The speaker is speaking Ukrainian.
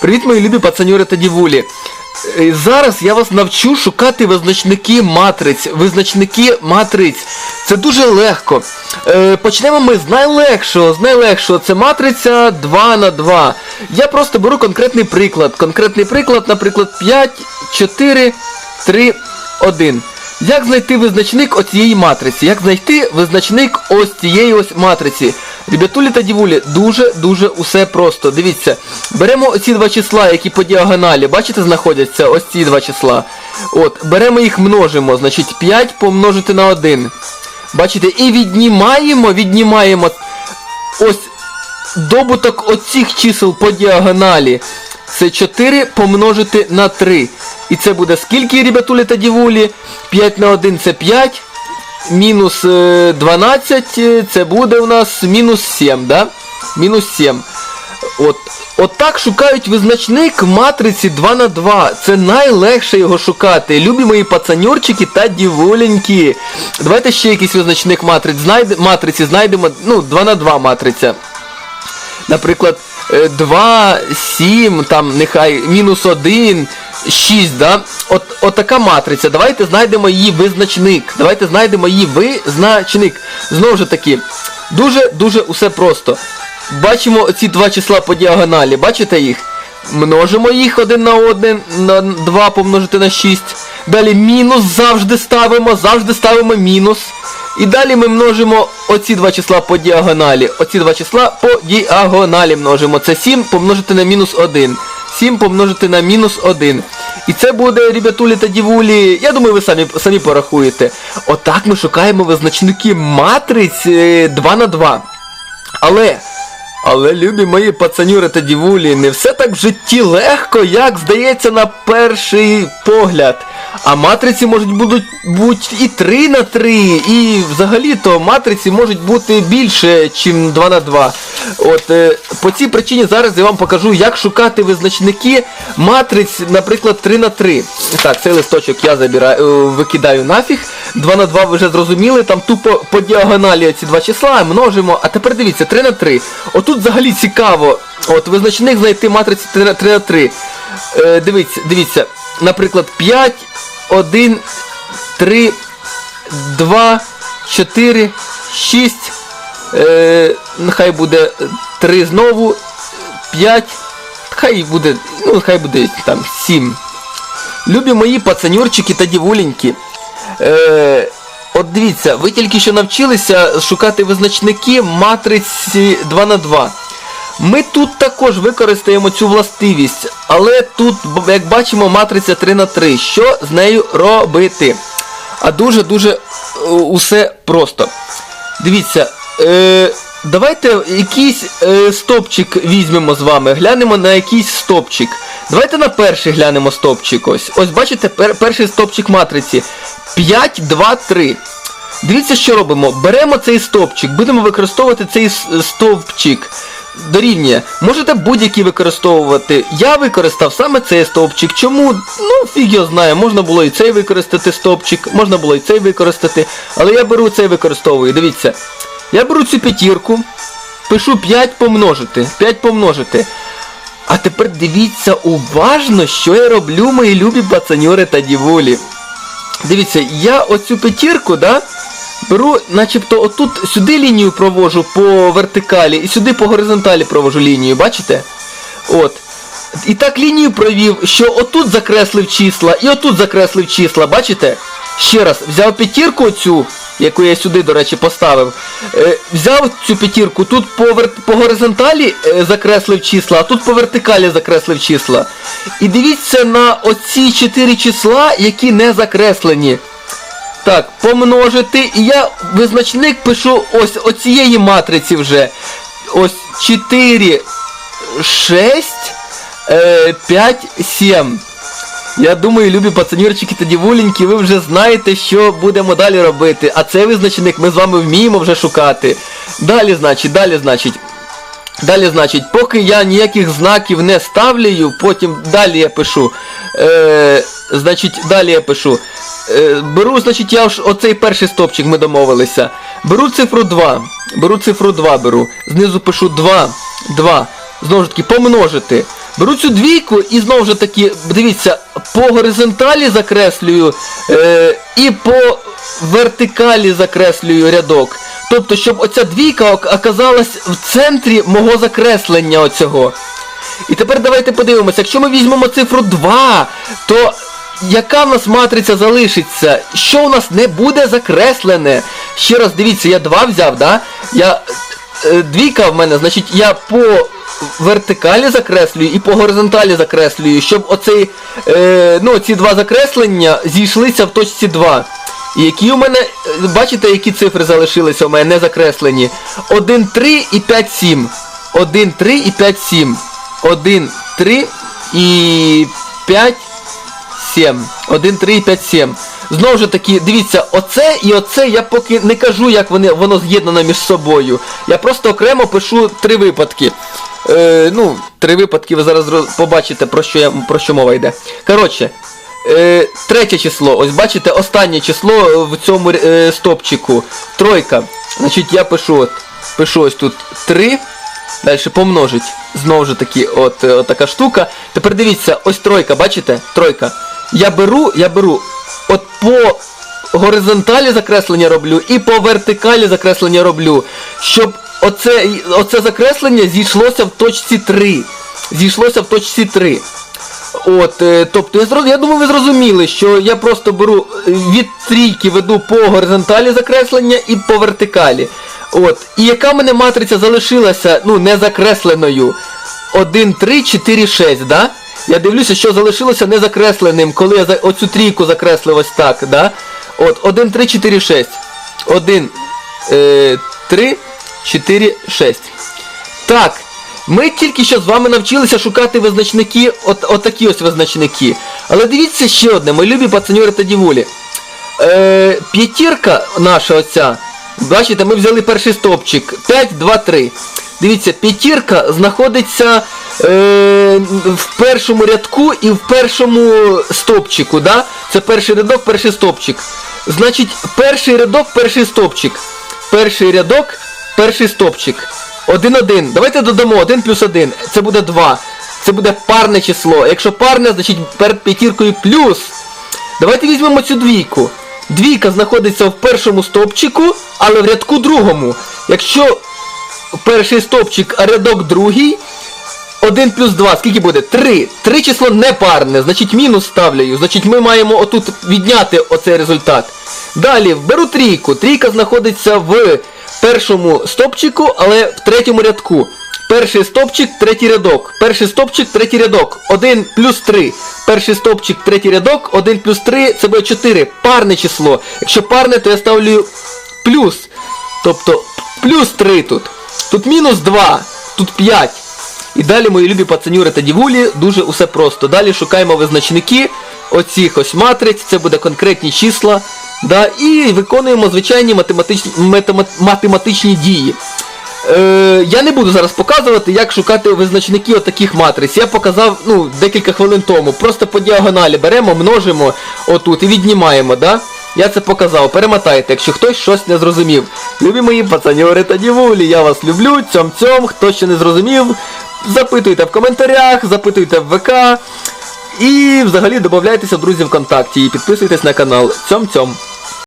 Привіт, мої любі пацаньори та дівулі. Е, Зараз я вас навчу шукати визначники матриць. Визначники матриць. Це дуже легко. Е, Почнемо ми з найлегшого, з найлегшого. Це матриця 2 на 2. Я просто беру конкретний приклад. Конкретний приклад, наприклад, 5, 4, 3, 1. Як знайти визначник оцієї матриці? Як знайти визначник ось цієї ось матриці? Ребятулі та дівулі, дуже-дуже усе просто. Дивіться, беремо оці два числа, які по діагоналі, бачите, знаходяться ось ці два числа. От, беремо їх множимо, значить 5 помножити на 1. Бачите, і віднімаємо, віднімаємо ось добуток оцих чисел по діагоналі. Це 4 помножити на 3. І це буде скільки, ребятулі та дівулі? 5 на 1 це 5. Мінус е, 12, е, це буде у нас мінус 7, да? Мінус 7. От, от так шукають визначник матриці 2 на 2. Це найлегше його шукати. Любі мої пацанюрчики та дівуленьки. Давайте ще якийсь визначник матриць знайде, матриці знайдемо. Ну, 2 на 2 матриця. Наприклад, е, 2, 7, там нехай мінус 1, 6, да? От, от така матриця. Давайте знайдемо її визначник. Давайте знайдемо її визначник. Знову ж таки, дуже-дуже усе просто. Бачимо ці два числа по діагоналі. Бачите їх? Множимо їх один на один, на 2 помножити на 6. Далі мінус завжди ставимо, завжди ставимо мінус. І далі ми множимо оці два числа по діагоналі. Оці два числа по діагоналі множимо. Це 7 помножити на мінус 1. 7 помножити на мінус 1. І це буде, ребятулі та дівулі, я думаю, ви самі, самі порахуєте. Отак ми шукаємо визначники матриць е, 2 на 2. Але, але, любі мої пацанюри та дівулі, не все так в житті легко, як здається на перший погляд. А матриці можуть бути, бути і 3 на 3, і взагалі-то матриці можуть бути більше, ніж 2 на 2. От, е, по цій причині зараз я вам покажу, як шукати визначники матриць, наприклад, 3 на 3. Так, цей листочок я забираю, е, викидаю нафіг. 2 на 2 ви вже зрозуміли, там тупо по діагоналі ці два числа множимо. А тепер дивіться, 3 на 3. Отут взагалі цікаво. От визначник знайти матриці 3 на 3. На 3. Е, дивіться, дивіться, наприклад, 5, 1, 3, 2, 4, 6. Е, нехай буде 3 знову, 5, хай буде, ну хай буде там 7. Любі мої пацанюрчики та дівуленьки. Е, от дивіться, ви тільки що навчилися шукати визначники матриці 2 на 2. Ми тут також використаємо цю властивість, але тут, як бачимо, матриця 3 на 3. Що з нею робити? А дуже-дуже е, усе просто. Дивіться, е, давайте якийсь е, стопчик візьмемо з вами, глянемо на якийсь стопчик. Давайте на перший глянемо стопчик. Ось Ось бачите, пер, перший стопчик матриці. 5, 2, 3. Дивіться, що робимо. Беремо цей стовпчик, будемо використовувати цей стовпчик. Дорівнює. Можете будь-який використовувати. Я використав саме цей стовпчик. Чому? Ну, фіг його знає. Можна було і цей використати стовпчик, можна було і цей використати. Але я беру цей використовую. Дивіться. Я беру цю п'ятірку, пишу 5 помножити. 5 помножити. А тепер дивіться уважно, що я роблю, мої любі пацаньори та дівулі. Дивіться, я оцю п'ятірку, да, беру, начебто отут сюди лінію провожу по вертикалі і сюди по горизонталі провожу лінію, бачите? От. І так лінію провів, що отут закреслив числа і отут закреслив числа, бачите? Ще раз, взяв п'ятірку оцю, яку я сюди, до речі, поставив. Е, взяв цю п'ятірку, тут по, вер... по горизонталі е, закреслив числа, а тут по вертикалі закреслив числа. І дивіться на оці чотири числа, які не закреслені. Так, помножити. І я визначник пишу ось оцієї матриці вже. Ось 4, 6, е, 5, 7. Я думаю, любі пацанірчики та дівуленьки, ви вже знаєте, що будемо далі робити. А цей визначник ми з вами вміємо вже шукати. Далі, значить, далі, значить. Далі, значить, поки я ніяких знаків не ставлю, потім далі я пишу. Е, значить, далі я пишу. Е, беру, значить, я ж оцей перший стопчик ми домовилися. Беру цифру 2. Беру цифру 2 беру. Знизу пишу 2. 2. Знову ж таки, помножити. Беру цю двійку і знову ж таки, дивіться, по горизонталі закреслюю е, і по вертикалі закреслюю рядок. Тобто, щоб оця двійка оказалась в центрі мого закреслення оцього. І тепер давайте подивимося, якщо ми візьмемо цифру 2, то яка в нас матриця залишиться? Що у нас не буде закреслене? Ще раз дивіться, я 2 взяв, да? Я е, двійка в мене, значить я по вертикалі закреслюю і по горизонталі закреслюю, щоб оцей, е, ну, ці два закреслення зійшлися в точці 2. І які у мене, е, бачите, які цифри залишилися у мене не закреслені? 1, 3 і 5, 7. 1, 3 і 5, 7. 1, 3 і 5, 7. 1, 3 5, 7. Знову ж таки, дивіться, оце і оце я поки не кажу, як вони, воно з'єднано між собою. Я просто окремо пишу три випадки. Е, ну, три випадки ви зараз побачите, про що, я, про що мова йде. Коротше, е, третє число. Ось бачите, останнє число в цьому е, стопчику. Тройка. Значить, я пишу от, пишу ось тут 3. Далі помножить. Знову ж таки, от, е, от така штука. Тепер дивіться, ось тройка, бачите? Тройка. Я беру, я беру от по горизонталі закреслення роблю і по вертикалі закреслення роблю, щоб оце, оце закреслення зійшлося в точці 3. Зійшлося в точці 3. От, е, тобто, я, я думаю, ви зрозуміли, що я просто беру е, від трійки веду по горизонталі закреслення і по вертикалі. От. І яка в мене матриця залишилася, ну, не закресленою? 1, 3, 4, 6, да? Я дивлюся, що залишилося незакресленим, коли я за... оцю трійку закреслив ось так, да? От, 1, 3, 4, 6. 1, е, 3, 4, 6. Так, ми тільки що з вами навчилися шукати визначники, от, отакі ось визначники. Але дивіться ще одне, мої любі пацаньори та дівулі. Е, п'ятірка наша оця, бачите, ми взяли перший стопчик. 5, 2, 3. Дивіться, п'ятірка знаходиться е, в першому рядку і в першому стопчику, да? Це перший рядок, перший стопчик. Значить, перший рядок, перший стопчик. Перший рядок, перший стопчик. 1, 1. Давайте додамо 1 плюс 1. Це буде 2. Це буде парне число. Якщо парне, значить перед п'ятіркою плюс. Давайте візьмемо цю двійку. Двійка знаходиться в першому стовпчику, але в рядку другому. Якщо перший стовпчик, а рядок другий, 1 плюс 2, скільки буде? 3. 3 число не парне, значить мінус ставлю. Значить ми маємо отут відняти оцей результат. Далі беру трійку. Трійка знаходиться в першому стопчику, але в третьому рядку. Перший стопчик, третій рядок. Перший стопчик, третій рядок. 1 плюс 3. Перший стопчик, третій рядок. 1 плюс 3, це буде 4. Парне число. Якщо парне, то я ставлю плюс. Тобто плюс 3 тут. Тут мінус 2. Тут 5. І далі, мої любі пацанюри та дівулі, дуже усе просто. Далі шукаємо визначники оцих ось матриць, це буде конкретні числа. Да, і виконуємо звичайні математичні, матема- математичні дії. Е, я не буду зараз показувати, як шукати визначники отаких матриць. Я показав ну, декілька хвилин тому. Просто по діагоналі беремо, множимо отут і віднімаємо, да? Я це показав, перемотайте, якщо хтось щось не зрозумів. Любі мої пацаньори та дівулі, я вас люблю, цьом-цьом, хто ще не зрозумів, запитуйте в коментарях, запитуйте в ВК. І взагалі додайтеся в друзі ВКонтакті і підписуйтесь на канал. Цьом-цьом.